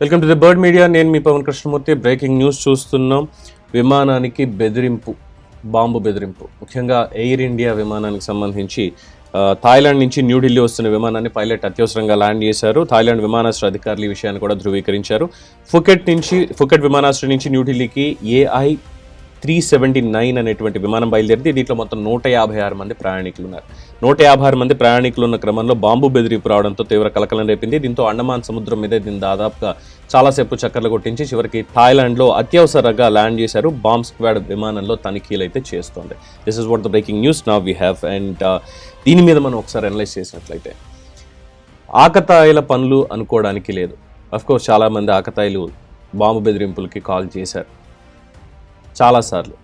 Welcome to the bird media. నేను మీ Pavan Krishnamurthy. Breaking news చూస్తున్నాం. విమానానికి బెదిరింపు బాంబు బెదిరింపు. ముఖ్యంగా ఎయిర్ ఇండియా విమానానికి సంబంధించి థాయిలాండ్ నుంచి న్యూఢిల్లీ వస్తున్న విమానాన్ని పైలట్ అత్యవసరంగా ల్యాండ్ చేశారు. థాయిలాండ్ విమానాశ్రయ అధికారులు ఈ విషయాన్ని కూడా ధృవీకరించారు. ఫుకెట్ నుంచి ఫుకెట్ విమానాశ్రయం నుంచి న్యూఢిల్లీకి ఏఐ త్రీ సెవెంటీ నైన్ అనేటువంటి విమానం బయలుదేరింది దీంట్లో మొత్తం నూట యాభై ఆరు మంది ప్రయాణికులు ఉన్నారు నూట యాభై ఆరు మంది ప్రయాణికులు ఉన్న క్రమంలో బాంబు బెదిరింపు రావడంతో తీవ్ర కలకలం రేపింది. దీంతో అండమాన్ సముద్రం మీద దీని దాదాపుగా చాలాసేపు చక్కర్లు కొట్టించి చివరికి థాయిలాండ్లో అత్యవసరంగా ల్యాండ్ చేశారు. బాంబ్ స్క్వాడ్ విమానంలో తనిఖీలు అయితే చేస్తోంది this is what the breaking news నా వీ హ్యావ్ అండ్ దీని మీద మనం ఒకసారి అనలైజ్ చేసినట్లయితే ఆకతాయిల పనులు అనుకోవడానికి లేదు. అఫ్కోర్స్ చాలామంది ఆకతాయిలు బాంబు బెదిరింపులకి కాల్ చేశారు. చాలాసార్లు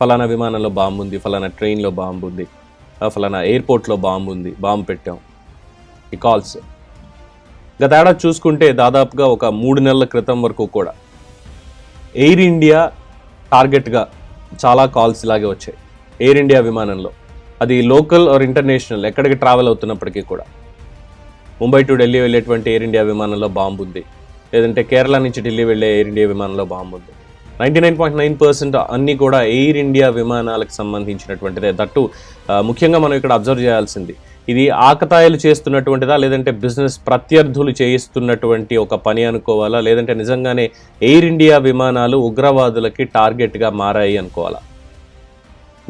ఫలానా విమానంలో బాంబు ఉంది ఫలానా ట్రైన్లో బాంబు ఉంది ఫలానా ఎయిర్పోర్ట్లో బాంబు ఉంది బాంబు పెట్టాం. ఈ కాల్స్ గత ఏడాది చూసుకుంటే దాదాపుగా ఒక మూడు నెలల క్రితం వరకు కూడా ఎయిర్ ఇండియా టార్గెట్గా చాలా కాల్స్ ఇలాగే వచ్చాయి. ఎయిర్ ఇండియా విమానంలో. అది లోకల్ ఆర్ ఇంటర్నేషనల్ ఎక్కడికి ట్రావెల్ అవుతున్నప్పటికీ కూడా. ముంబై టు ఢిల్లీ వెళ్ళేటువంటి ఎయిర్ ఇండియా విమానంలో బాంబు ఉంది. లేదంటే కేరళ నుంచి ఢిల్లీ వెళ్ళే ఎయిర్ ఇండియా విమానంలో బాంబు ఉంది. Ninety nine point nine percent అన్నీ కూడా ఎయిర్ ఇండియా విమానాలకు సంబంధించినటువంటిదే. దట్టు ముఖ్యంగా మనం ఇక్కడ అబ్జర్వ్ చేయాల్సింది. ఇది ఆకతాయిలు చేస్తున్నటువంటిదా లేదంటే బిజినెస్ ప్రత్యర్థులు చేయిస్తున్నటువంటి ఒక పని అనుకోవాలా లేదంటే నిజంగానే ఎయిర్ ఇండియా విమానాలు ఉగ్రవాదులకి టార్గెట్గా మారాయి అనుకోవాలా?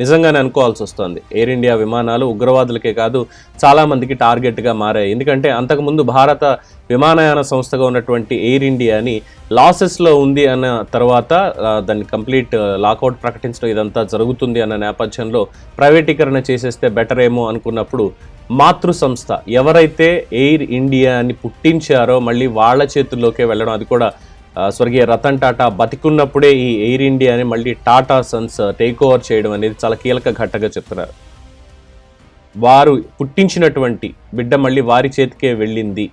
నిజంగానే అనుకోవాల్సి వస్తుంది. ఎయిర్ ఇండియా విమానాలు ఉగ్రవాదులకే కాదు చాలామందికి టార్గెట్గా మారాయి. ఎందుకంటే అంతకుముందు భారత విమానయాన సంస్థగా ఉన్నటువంటి ఎయిర్ ఇండియాని లాసెస్లో ఉంది అన్న తర్వాత దాన్ని కంప్లీట్ లాకౌట్ ప్రకటించడం ఇదంతా జరుగుతుంది అన్న నేపథ్యంలో ప్రైవేటీకరణ చేసేస్తే బెటర్ ఏమో అనుకున్నప్పుడు మాతృ సంస్థ ఎవరైతే ఎయిర్ ఇండియాని పుట్టించారో మళ్ళీ వాళ్ళ చేతుల్లోకే వెళ్ళడం అది కూడా స్వర్గీయ రతన్ టాటా బతికున్నప్పుడే ఈ ఎయిర్ ఇండియాని మళ్ళీ Tata Sons uh, take over చేయడం అనేది చాలా కీలక ఘట్టగా చెప్తున్నారు. వారు పుట్టించినటువంటి బిడ్డ మళ్ళీ వారి చేతికే వెళ్ళింది.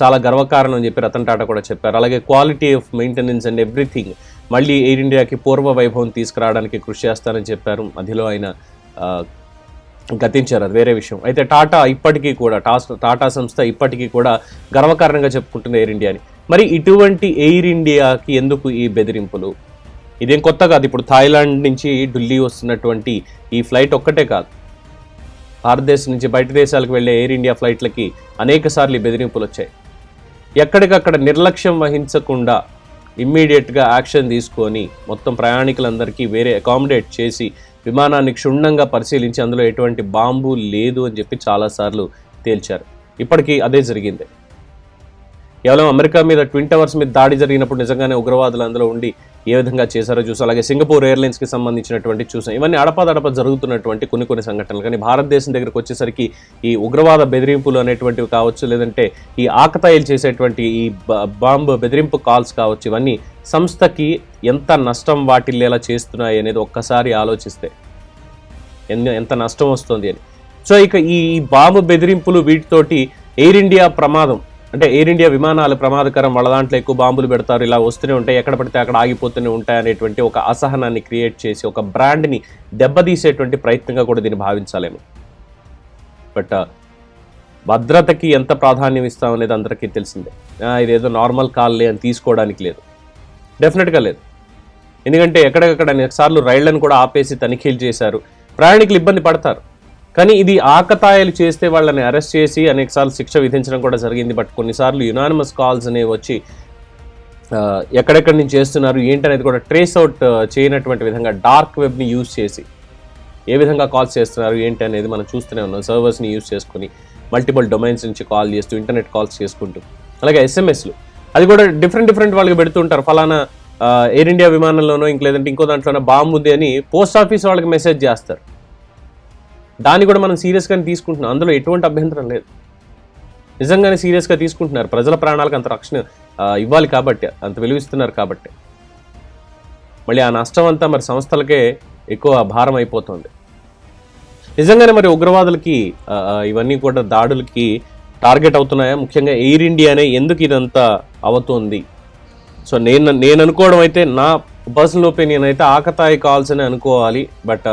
చాలా గర్వకారణం అని చెప్పి రతన్ టాటా కూడా చెప్పారు. అలాగే quality of maintenance and everything మళ్ళీ ఎయిర్ ఇండియాకి పూర్వ వైభవం తీసుకురావడానికి కృషి చేస్తానని చెప్పారు. మధ్యలో ఆయన గతించారు. అది వేరే విషయం. అయితే టాటా ఇప్పటికీ కూడా టాస్ టాటా సంస్థ ఇప్పటికీ కూడా గర్వకారణంగా చెప్పుకుంటుంది ఎయిర్ ఇండియాని. మరి ఇటువంటి ఎయిర్ ఇండియాకి ఎందుకు ఈ బెదిరింపులు? ఇదేం కొత్త కాదు. ఇప్పుడు థాయిలాండ్ నుంచి ఢిల్లీ వస్తున్నటువంటి ఈ ఫ్లైట్ ఒక్కటే కాదు. భారతదేశం నుంచి బయట దేశాలకు వెళ్ళే ఎయిర్ ఇండియా ఫ్లైట్లకి అనేక సార్లు ఈ బెదిరింపులు వచ్చాయి. ఎక్కడికక్కడ నిర్లక్ష్యం వహించకుండా ఇమ్మీడియట్గా యాక్షన్ తీసుకొని మొత్తం ప్రయాణికులందరికీ వేరే అకామిడేట్ చేసి విమానాన్ని క్షుణ్ణంగా పరిశీలించి అందులో ఎటువంటి బాంబు లేదు అని చెప్పి చాలాసార్లు తేల్చారు. ఇప్పటికీ అదే జరిగింది. కేవలం అమెరికా మీద ట్విన్ టవర్స్ మీద దాడి జరిగినప్పుడు నిజంగానే ఉగ్రవాదులు అందులో ఉండి ఏ విధంగా చేశారో చూసాం అలాగే సింగపూర్ ఎయిర్లైన్స్కి సంబంధించినటువంటి చూసాం. ఇవన్నీ అడపదడప జరుగుతున్నటువంటి కొన్ని కొన్ని సంఘటనలు. కానీ భారతదేశం దగ్గరకు వచ్చేసరికి ఈ ఉగ్రవాద బెదిరింపులు అనేటువంటివి కావచ్చు లేదంటే ఈ ఆకతాయిలు చేసేటువంటి ఈ బాంబు బెదిరింపు కాల్స్ కావచ్చు ఇవన్నీ సంస్థకి ఎంత నష్టం వాటిల్లేలా చేస్తున్నాయి అనేది ఒక్కసారి ఆలోచిస్తే ఎంత నష్టం వస్తుంది అని. సో ఇక ఈ ఈ బాంబు బెదిరింపులు వీటితోటి ఎయిర్ ఇండియా ప్రమాదం. అంటే ఎయిర్ ఇండియా విమానాలు ప్రమాదకరం వాళ్ళ దాంట్లో ఎక్కువ బాంబులు పెడతారు ఇలా వస్తూనే ఉంటాయి ఎక్కడ పడితే అక్కడ ఆగిపోతూనే ఉంటాయి అనేటువంటి ఒక అసహనాన్ని క్రియేట్ చేసి ఒక బ్రాండ్ని దెబ్బతీసేటువంటి ప్రయత్నంగా కూడా దీన్ని భావించాలేమో. బట్ uh, భద్రతకి ఎంత ప్రాధాన్యం ఇస్తాం అనేది అందరికీ తెలిసిందే. ఇదేదో నార్మల్ కాల్లే అని తీసుకోవడానికి లేదు. డెఫినెట్గా లేదు. ఎందుకంటే ఎక్కడెక్కడ సార్లు రైళ్ళను కూడా ఆపేసి తనిఖీలు చేశారు. ప్రయాణికులు ఇబ్బంది పడతారు. కానీ ఇది ఆకతాయిలు చేస్తే వాళ్ళని అరెస్ట్ చేసి అనేకసార్లు శిక్ష విధించడం కూడా జరిగింది. బట్ కొన్నిసార్లు యునానిమస్ కాల్స్ అనేవి వచ్చి ఎక్కడెక్కడి నుంచి చేస్తున్నారు ఏంటనేది కూడా ట్రేస్ అవుట్ చేయనటువంటి విధంగా డార్క్ వెబ్ని యూజ్ చేసి ఏ విధంగా కాల్స్ చేస్తున్నారు ఏంటి అనేది మనం చూస్తూనే ఉన్నాం. సర్వర్స్ని యూజ్ చేసుకుని మల్టిపుల్ డొమైన్స్ నుంచి కాల్ చేస్తూ ఇంటర్నెట్ కాల్స్ చేసుకుంటూ అలాగే ఎస్ఎంఎస్లు అది కూడా డిఫరెంట్ డిఫరెంట్ వాళ్ళకి పెడుతుంటారు ఫలానా ఎయిర్ ఇండియా విమానంలోనో ఇంక లేదంటే ఇంకో దాంట్లోనో బాంబు ఉంది అని పోస్ట్ ఆఫీస్ వాళ్ళకి మెసేజ్ చేస్తారు. దాన్ని కూడా మనం సీరియస్గానే తీసుకుంటున్నాం. అందులో ఎటువంటి అభ్యంతరం లేదు. నిజంగానే సీరియస్గా తీసుకుంటున్నారు. ప్రజల ప్రాణాలకు అంత రక్షణ ఇవ్వాలి కాబట్టి అంత విలువిస్తున్నారు కాబట్టి. మళ్ళీ ఆ నష్టం అంతా మరి సంస్థలకే ఎక్కువ భారం అయిపోతుంది. నిజంగానే మరి ఉగ్రవాదులకి ఇవన్నీ కూడా దాడులకి టార్గెట్ అవుతున్నాయా? ముఖ్యంగా ఎయిర్ ఇండియానే ఎందుకు ఇదంతా అవుతుంది? సో నేను నేను అనుకోవడం అయితే నా పర్సనల్ ఒపీనియన్ అయితే ఆకతాయి కాల్స్ అనుకోవాలి. బట్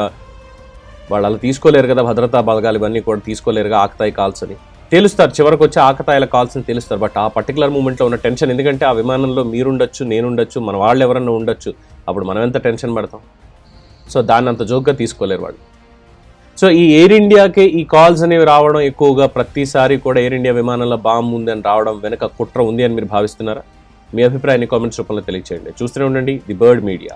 వాళ్ళు అలా తీసుకోలేరు కదా భద్రతా బలగాలు ఇవన్నీ కూడా తీసుకోలేరుగా ఆకతాయి కాల్స్ అని. తేలుస్తారు చివరికి వచ్చి ఆకతాయిల కాల్స్ని తెలుస్తారు. బట్ ఆ పర్టికులర్ మూమెంట్లో ఉన్న టెన్షన్ ఎందుకంటే ఆ విమానంలో మీరుండొచ్చు నేనుండొచ్చు మన వాళ్ళు ఎవరన్నా ఉండొచ్చు అప్పుడు మనం ఎంత టెన్షన్ పడతాం? సో దాన్ని అంత జోక్గా తీసుకోలేరు వాళ్ళు. సో ఈ ఎయిర్ ఇండియాకి ఈ కాల్స్ అనేవి రావడం ఎక్కువగా ప్రతిసారి కూడా ఎయిర్ ఇండియా విమానంలో బాంబు ఉంది అని రావడం వెనక కుట్ర ఉంది అని మీరు భావిస్తున్నారా? మీ అభిప్రాయాన్ని కామెంట్స్ రూపంలో తెలియచేయండి. చూస్తూనే ఉండండి ది బర్డ్ మీడియా.